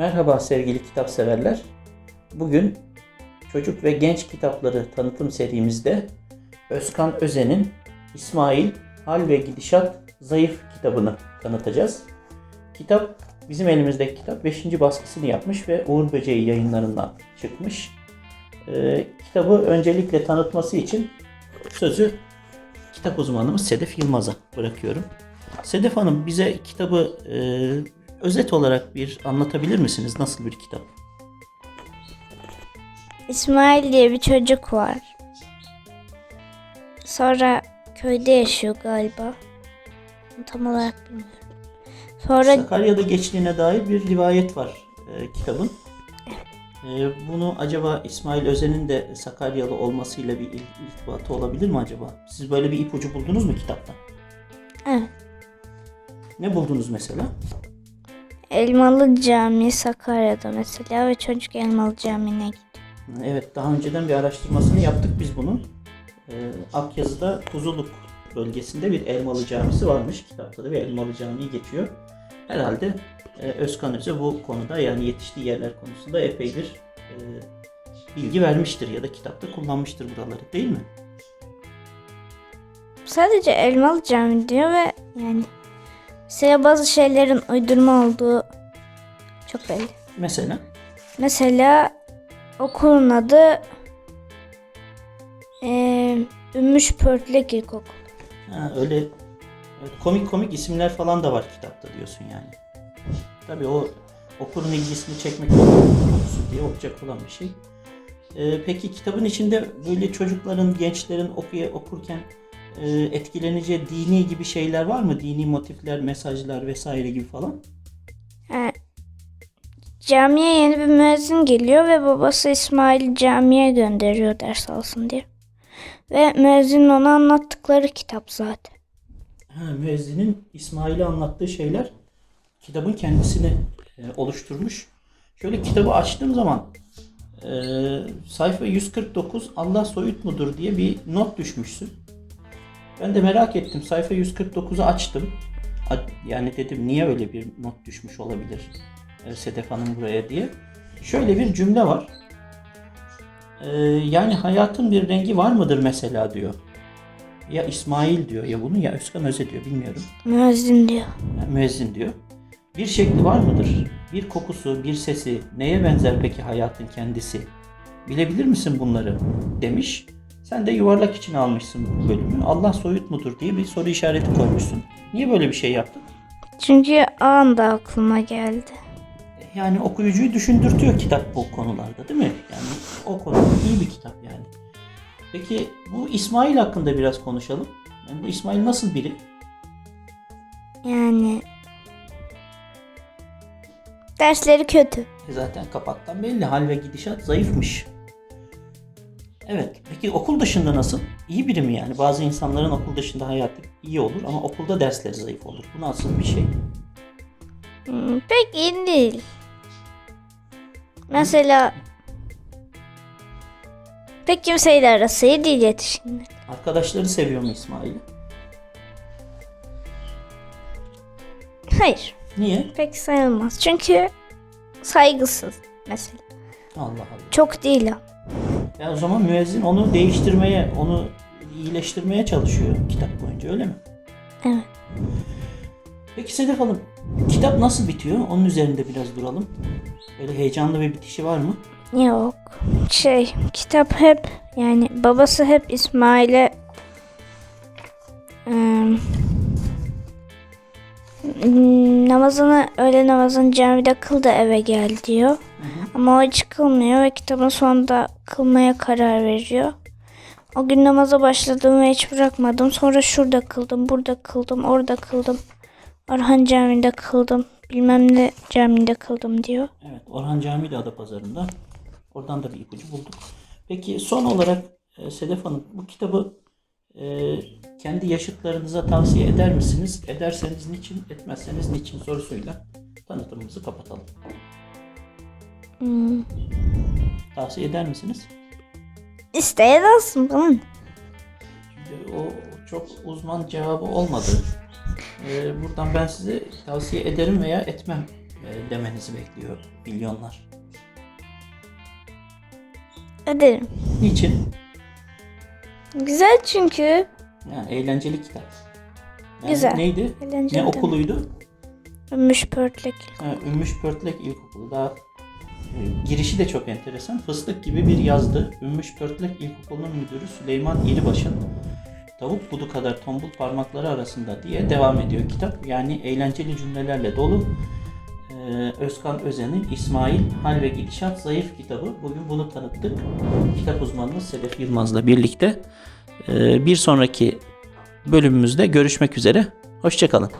Merhaba sevgili kitap severler. Bugün çocuk ve genç kitapları tanıtım serimizde Özkan Özen'in İsmail Hal ve Gidişat Zayıf kitabını tanıtacağız. Kitap bizim elimizdeki kitap 5. baskısını yapmış ve Uğur Böceği yayınlarından çıkmış. Ee, kitabı öncelikle tanıtması için sözü kitap uzmanımız Sedef Yılmaz'a bırakıyorum. Sedef Hanım bize kitabı e, özet olarak bir anlatabilir misiniz? Nasıl bir kitap? İsmail diye bir çocuk var. Sonra köyde yaşıyor galiba. Tam olarak bilmiyorum. Sonra Sakarya'da geçtiğine dair bir rivayet var e, kitabın. E, bunu acaba İsmail Özen'in de Sakaryalı olmasıyla bir il- olabilir mi acaba? Siz böyle bir ipucu buldunuz mu kitaptan? evet, Ne buldunuz mesela? Elmalı Camii Sakarya'da mesela ve çocuk Elmalı Camii'ne gidiyor. Evet, daha önceden bir araştırmasını yaptık biz bunun. Ee, Akyazı'da Kuzuluk bölgesinde bir Elmalı Camisi varmış. Kitapta da bir Elmalı Camii geçiyor. Herhalde e, Özkan Öze bu konuda yani yetiştiği yerler konusunda epey bir e, bilgi vermiştir ya da kitapta kullanmıştır buraları değil mi? Sadece Elmalı Camii diyor ve yani mesela bazı şeylerin uydurma olduğu çok belli. Mesela Mesela okulun adı eee Ümmüş Pörtlek İlkokulu. ha, öyle komik komik isimler falan da var kitapta diyorsun yani. Tabii o okurun ilgisini çekmek diye olacak olan bir şey. Ee, peki kitabın içinde böyle çocukların, gençlerin okuya, okurken e, etkileneceği dini gibi şeyler var mı? Dini motifler, mesajlar vesaire gibi falan. Ha, camiye yeni bir müezzin geliyor ve babası İsmail camiye gönderiyor ders alsın diye. Ve müezzinin ona anlattıkları kitap zaten. Ha, müezzinin İsmail'e anlattığı şeyler kitabın kendisini e, oluşturmuş. Şöyle kitabı açtığım zaman e, sayfa 149 Allah soyut mudur diye bir not düşmüşsün. Ben de merak ettim. Sayfa 149'u açtım. Yani dedim niye öyle bir not düşmüş olabilir e, Sedef Hanım buraya diye. Şöyle bir cümle var. E, yani hayatın bir rengi var mıdır mesela diyor. Ya İsmail diyor ya bunu ya Özkan Öze diyor bilmiyorum. Müezzin diyor. Yani müezzin diyor. Bir şekli var mıdır? Bir kokusu, bir sesi, neye benzer peki hayatın kendisi? Bilebilir misin bunları? demiş. Sen de yuvarlak içine almışsın bu bölümü. Allah soyut mudur diye bir soru işareti koymuşsun. Niye böyle bir şey yaptın? Çünkü anda aklıma geldi. Yani okuyucuyu düşündürtüyor kitap bu konularda değil mi? Yani o konuda iyi bir kitap yani. Peki bu İsmail hakkında biraz konuşalım. Yani bu İsmail nasıl biri? Yani dersleri kötü. E Zaten kapaktan belli. Hal ve gidişat zayıfmış. Evet. Peki okul dışında nasıl? İyi biri mi yani? Bazı insanların okul dışında hayatı iyi olur ama okulda dersleri zayıf olur. Bu nasıl bir şey? Hmm, Pek iyi değil. Mesela pek kimseyle arası iyi değil yetişkinler. Arkadaşları seviyor mu İsmail'i? Hayır. Niye? Pek sayılmaz. Çünkü saygısız mesela. Allah Allah. Çok değil ama. Ya o zaman müezzin onu değiştirmeye, onu iyileştirmeye çalışıyor kitap boyunca öyle mi? Evet. Peki Sedef Hanım, kitap nasıl bitiyor? Onun üzerinde biraz duralım. Böyle heyecanlı bir bitişi var mı? Yok. Şey, kitap hep yani babası hep İsmail'e namazını öğle namazını camide kıl da eve gel diyor. Ama o hiç kılmıyor ve kitabın sonunda kılmaya karar veriyor. O gün namaza başladım ve hiç bırakmadım. Sonra şurada kıldım, burada kıldım, orada kıldım. Orhan Camii'de kıldım. Bilmem ne camide kıldım diyor. Evet, Orhan Camii de Adapazarı'nda. Oradan da bir ipucu bulduk. Peki son olarak e, Sedef Hanım, bu kitabı e, kendi yaşıtlarınıza tavsiye eder misiniz? Ederseniz niçin, etmezseniz niçin sorusuyla tanıtımımızı kapatalım. Hmm. Tavsiye eder misiniz? İsteyen bana. ne? Çünkü o çok uzman cevabı olmadı. E, buradan ben size tavsiye ederim veya etmem e, demenizi bekliyor milyonlar. Ederim. Niçin? Güzel çünkü. Yani eğlenceli kitap. Yani Güzel. Neydi? Eğlenceli Ne okuluydu? Ümmüş pörtlek. Ha, Ümmüş Pörtlek İlkokulu. Daha e, girişi de çok enteresan. Fıstık gibi bir yazdı. Ümmüş Pörtlek İlkokulu'nun müdürü Süleyman İlibaş'ın tavuk budu kadar tombul parmakları arasında diye devam ediyor kitap. Yani eğlenceli cümlelerle dolu. Ee, Özkan Özen'in İsmail Hal ve Gidişat Zayıf kitabı. Bugün bunu tanıttık. Kitap uzmanımız Sedef Yılmaz'la birlikte. Ee, bir sonraki bölümümüzde görüşmek üzere. Hoşçakalın.